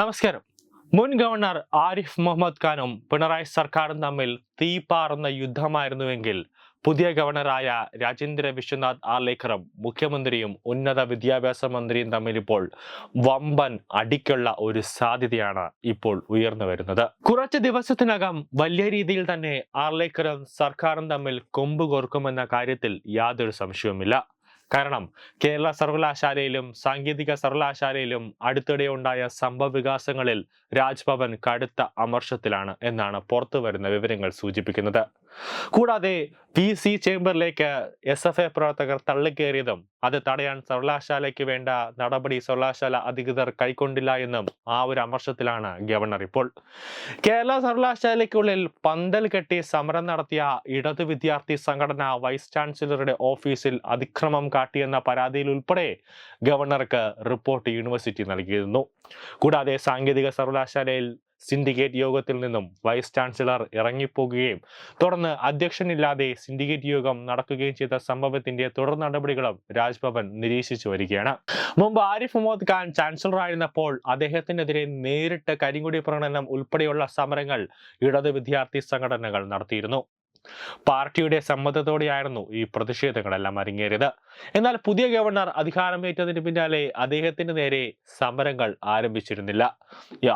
നമസ്കാരം. മുൻ ഗവർണർ ആരിഫ് മുഹമ്മദ് ഖാനും പിണറായി സർക്കാരും തമ്മിൽ തീപാറുന്ന യുദ്ധമായിരുന്നുവെങ്കിൽ പുതിയ ഗവർണറായ രാജേന്ദ്ര വിശ്വനാഥ് ആർലേക്കറും മുഖ്യമന്ത്രിയും ഉന്നത വിദ്യാഭ്യാസ മന്ത്രിയും തമ്മിൽ ഇപ്പോൾ വമ്പൻ അടിക്കുള്ള ഒരു സാധ്യതയാണ് ഇപ്പോൾ ഉയർന്നു വരുന്നത്. കുറച്ച് ദിവസത്തിനകം വലിയ രീതിയിൽ തന്നെ ആർലേക്കറും സർക്കാരും തമ്മിൽ കൊമ്പ് കോർക്കുമെന്ന കാര്യത്തിൽ യാതൊരു സംശയവുമില്ല. കാരണം കേരള സർവകലാശാലയിലും സാങ്കേതിക സർവകലാശാലയിലും അടുത്തിടെ ഉണ്ടായ സംഭവ വികാസങ്ങളിൽ രാജ്ഭവൻ കടുത്ത അമർഷത്തിലാണ് എന്നാണ് പുറത്തു വരുന്ന വിവരങ്ങൾ സൂചിപ്പിക്കുന്നത്. കൂടാതെ പി സി ചേംബറിലേക്ക് എസ് എഫ് ഐ പ്രവർത്തകർ തള്ളിക്കേറിയതും അത് തടയാൻ സർവകലാശാലയ്ക്ക് വേണ്ട നടപടി സർവകലാശാല അധികൃതർ കൈക്കൊണ്ടില്ല എന്നും ആ ഒരു അമർഷത്തിലാണ് ഗവർണർ ഇപ്പോൾ. കേരള സർവകലാശാലയ്ക്കുള്ളിൽ പന്തൽ കെട്ടി സമരം നടത്തിയ ഇടതു വിദ്യാർത്ഥി സംഘടന വൈസ് ചാൻസലറുടെ ഓഫീസിൽ അതിക്രമം കാട്ടിയെന്ന പരാതിയിൽ ഉൾപ്പെടെ ഗവർണർക്ക് റിപ്പോർട്ട് യൂണിവേഴ്സിറ്റി നൽകിയിരുന്നു. കൂടാതെ സാങ്കേതിക സർവകലാശാലയിൽ സിൻഡിക്കേറ്റ് യോഗത്തിൽ നിന്നും വൈസ് ചാൻസലർ ഇറങ്ങിപ്പോകുകയും തുടർന്ന് അധ്യക്ഷനില്ലാതെ സിൻഡിക്കേറ്റ് യോഗം നടക്കുകയും ചെയ്ത സംഭവത്തിന്റെ തുടർ നടപടികളും രാജ്ഭവൻ നിരീക്ഷിച്ചു വരികയാണ്. മുമ്പ് ആരിഫ് മുഹമ്മദ് ഖാൻ ചാൻസലർ ആയിരുന്നപ്പോൾ അദ്ദേഹത്തിനെതിരെ നേരിട്ട് കരിങ്കുടി പ്രകടനം ഉൾപ്പെടെയുള്ള സമരങ്ങൾ ഇടത് വിദ്യാർത്ഥി സംഘടനകൾ നടത്തിയിരുന്നു. പാർട്ടിയുടെ സമ്മതത്തോടെയായിരുന്നു ഈ പ്രതിഷേധങ്ങളെല്ലാം അരങ്ങേറിയത്. എന്നാൽ പുതിയ ഗവർണർ അധികാരമേറ്റതിന് പിന്നാലെ അദ്ദേഹത്തിന് നേരെ സമരങ്ങൾ ആരംഭിച്ചിരുന്നില്ല.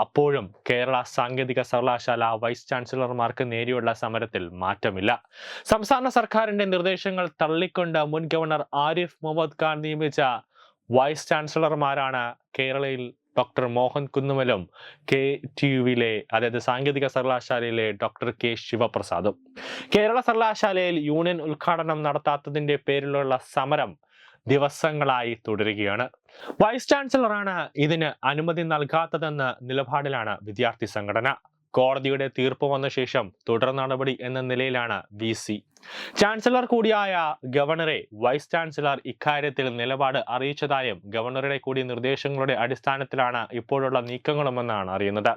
അപ്പോഴും കേരള സാങ്കേതിക സർവകലാശാല വൈസ് ചാൻസലർമാർക്ക് നേരെയുള്ള സമരത്തിൽ മാറ്റമില്ല. സംസ്ഥാന സർക്കാരിന്റെ നിർദ്ദേശങ്ങൾ തള്ളിക്കൊണ്ട് മുൻ ഗവർണർ ആരിഫ് മുഹമ്മദ് ഖാൻ നിയമിച്ച വൈസ് ചാൻസലർമാരാണ് കേരളയിൽ ഡോക്ടർ മോഹൻ കുന്നുമലും കെ ടി യുവിലെ അതായത് സാങ്കേതിക സർവകലാശാലയിലെ ഡോക്ടർ കെ ശിവപ്രസാദും. കേരള സർവകലാശാലയിൽ യൂണിയൻ ഉദ്ഘാടനം നടത്താത്തതിന്റെ പേരിലുള്ള സമരം ദിവസങ്ങളായി തുടരുകയാണ്. വൈസ് ചാൻസലറാണ് ഇതിന് അനുമതി നൽകാത്തതെന്ന നിലപാടിലാണ് വിദ്യാർത്ഥി സംഘടന. കോടതിയുടെ തീർപ്പ് വന്ന ശേഷം തുടർ നടപടി എന്ന നിലയിലാണ് വി ചാൻസലർ കൂടിയായ ഗവർണറെ വൈസ് ചാൻസലർ ഇക്കാര്യത്തിൽ നിലപാട് അറിയിച്ചതായും ഗവർണറുടെ കൂടി നിർദ്ദേശങ്ങളുടെ അടിസ്ഥാനത്തിലാണ് ഇപ്പോഴുള്ള നീക്കങ്ങളുമെന്നാണ് അറിയുന്നത്.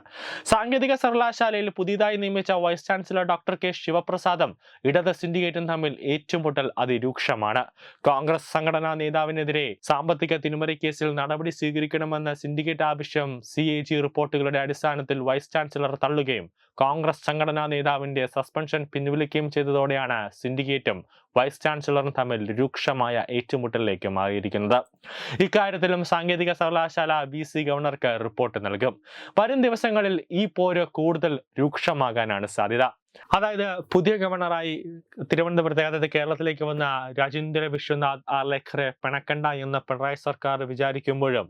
സാങ്കേതിക സർവകലാശാലയിൽ പുതിയതായി നിയമിച്ച വൈസ് ചാൻസലർ ഡോക്ടർ കെ ശിവപ്രസാദും ഇടത് സിൻഡിക്കേറ്റും തമ്മിൽ ഏറ്റുമുട്ടൽ അതിരൂക്ഷമാണ്. കോൺഗ്രസ് സംഘടനാ നേതാവിനെതിരെ സാമ്പത്തിക തിരിമറി കേസിൽ നടപടി സ്വീകരിക്കണമെന്ന സിൻഡിക്കേറ്റ് ആവശ്യം സി റിപ്പോർട്ടുകളുടെ അടിസ്ഥാനത്തിൽ വൈസ് ചാൻസലർ തള്ളുകയും കോൺഗ്രസ് സംഘടനാ നേതാവിന്റെ സസ്പെൻഷൻ പിൻവലിക്കുകയും ചെയ്തതോടെയാണ് സിൻഡിക്കേറ്റും വൈസ് ചാൻസലറും തമ്മിൽ രൂക്ഷമായ ഏറ്റുമുട്ടലിലേക്ക് മാറിയിരിക്കുന്നത്. ഇക്കാര്യത്തിലും സാങ്കേതിക സർവകലാശാല വി സി ഗവർണർക്ക് റിപ്പോർട്ട് നൽകും. വരും ദിവസങ്ങളിൽ ഈ പോര് കൂടുതൽ രൂക്ഷമാകാനാണ് സാധ്യത. അതായത് പുതിയ ഗവർണറായി തിരുവനന്തപുരത്തെ അതായത് കേരളത്തിലേക്ക് വന്ന രാജേന്ദ്ര വിശ്വനാഥ് ആർലേഖറെ പിണക്കണ്ട എന്ന് പിണറായി സർക്കാർ വിചാരിക്കുമ്പോഴും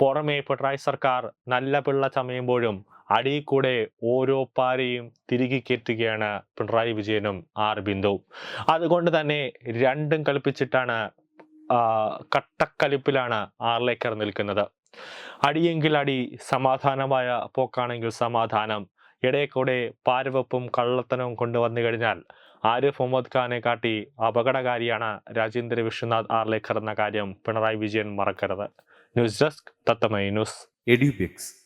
പുറമേ പിണറായി സർക്കാർ നല്ല പിള്ള ചമയുമ്പോഴും അടിയിൽ കൂടെ ഓരോ പാരയും തിരികെ കയറ്റുകയാണ് പിണറായി വിജയനും ആർ ബിന്ദുവും അതുകൊണ്ട് തന്നെ രണ്ടും കളിപ്പിച്ചിട്ടാണ് കട്ടക്കലിപ്പിലാണ് ആർലേക്കർ നിൽക്കുന്നത്. അടിയെങ്കിൽ അടി സമാധാനമായ പോക്കാണെങ്കിൽ സമാധാനം. ഇടയിൽ കൂടെ പാരവെപ്പും കള്ളത്തനവും കൊണ്ടുവന്നു കഴിഞ്ഞാൽ ആരിഫ് മുഹമ്മദ് ഖാനെ കാട്ടി അപകടകാരിയാണ് രാജേന്ദ്ര വിശ്വനാഥ് ആർലേക്കർ എന്ന കാര്യം പിണറായി വിജയൻ മറക്കരുത്. News desk തത്തമൈ news. Edubix